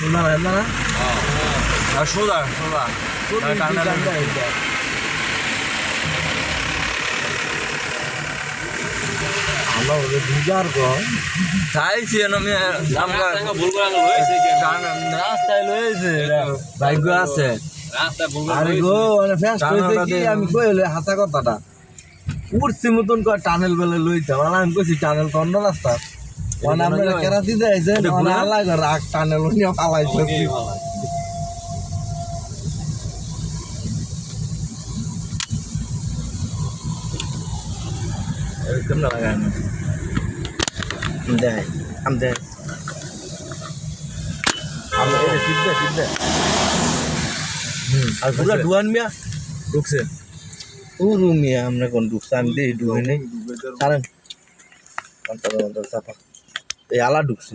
আর আমরা চাইছি আমি আমরা রাস্তায় লয়েছে ভাগ্য আছে আরে গো মানে ফেস্ট হইছে টানাটা কি আমি কইলে হাসা কথাটা? উঠছি মতন কয় টানেল বেলে লইতে মানে আমি কইছি টানেল কন্ড রাস্তা। মানে আপনারা কেরাতি দেয়ছে এটা মানে গুলা? আল্লাহ ঘর রাগ টানেল নিয়ে পালাইছে কেমন লাগায় দেয় আম দেয় আমরা এই সিদ্ধে সিদ্ধে আর পুরা ডুয়ান মিয়া ঢুকছে ও রুম মিয়া আমরা কোন ঢুকছে আমি দেই ডুবে নেই কারণ অন্তর অন্তর চাপা এই আলা ঢুকছে।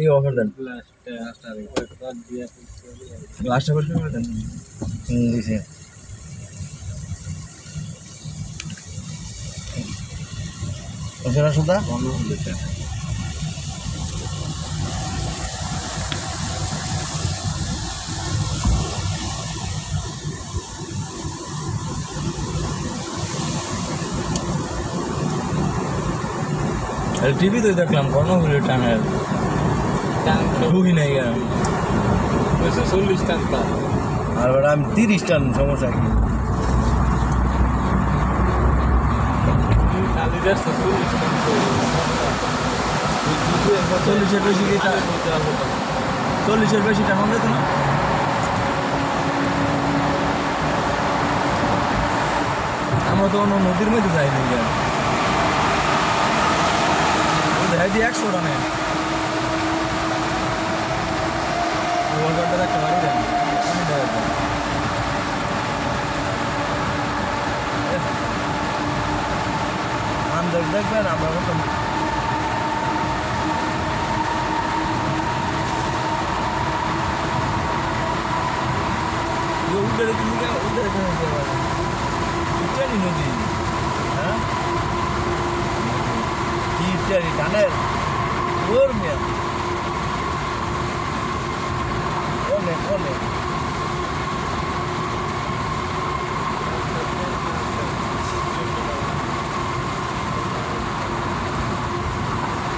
এই অফার দেন। লাস্টটা পরিষ্কার করে দেন? দিছে। ওখানে সুদা টিভিতে দেখলাম কর্ণফুলের টানেল ঢুকি নাই চল্লিশ টাকা আর এবার আমি তিরিশ টান সমস্যা কি? চল্লিশের বেশি চল্লিশের বেশি টাকা যেত না? আমরা তো অন্য নদীর মধ্যে যাই নাই কেন দেখাই দিয়ে একশো টানে গোয়ালঘাটের একটা বাড়ি দেন আমি দেখাই দেন। আন্দাজ দেখবেন আমরা মতো ইয়ে উঠে রেখে দিলে উঠে রেখে দিতে পারে উঠে নি নদী হ্যাঁ কি ইত্যাদি টানের ওর মিয়া অনেক অনেক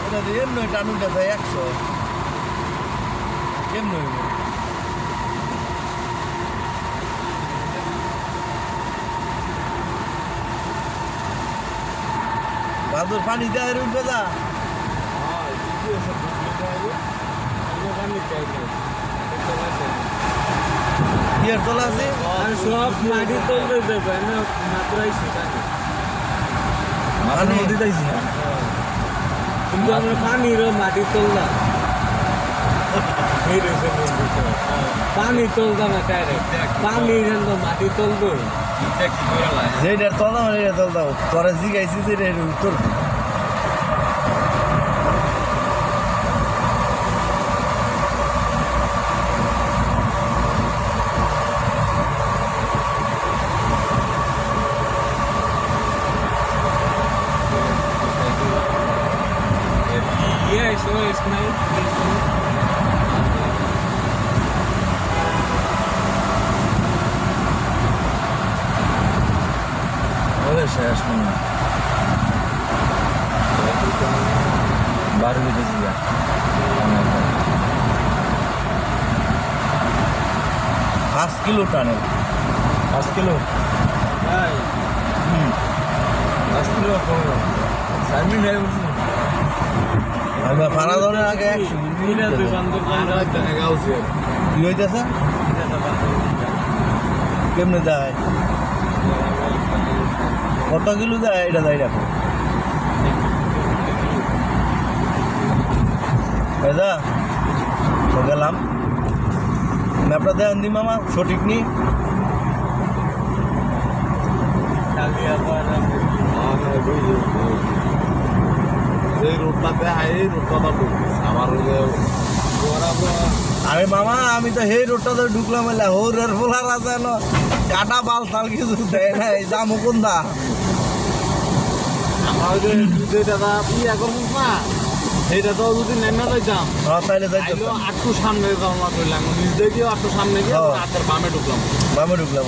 এটা তো এমনি টানুটা যায় একশো কেমন হইব বাদুর পানি দেয় উঠবে যা বিয়ের তোলা আছে? সব মাটি তুলতে দেবে নদী কিন্তু আমরা পানির মাটি তুললাম পানি তুলতাম না ডাইরেক্ট পানি মাটি তুলবো যেটার তোলা মানে এটা তোল দাও তোরা জিগাইছি যে এর উত্তর দে। Yes, oh, it's nice. শেষ মনে হয় বারো কেটে জিয়া পাঁচ কিলো টানে পাঁচ কিলো. পাঁচ কিলো হয়ে বলছি আমরা ফাড়া ধরে আগে একশো কি হইতেছে কেমনে দেয় কত কিলো দেয় এটা দেয় দাদা গেলাম। ম্যাপটা দেন দি মামা সঠিক নি? এই রোডটাতে হাই রোডটা আমার আরে মামা আমি তো সেই রোডটা তো ঢুকলাম এলা ফোলার আছে কাটা বাল তাল কিছু দেয় নাই যাব কোন দা টাকা ইয়া করছিস না সেইটা তো যদি নেমে যাইতাম। হ্যাঁ তাইলে যাইতে আইলো আটটু সামনে রওনা করলাম নিজ দিয়ে আটটু সামনে গিয়ে হ্যাঁ। হাতের বামে ঢুকলাম। বামে ঢুকলাম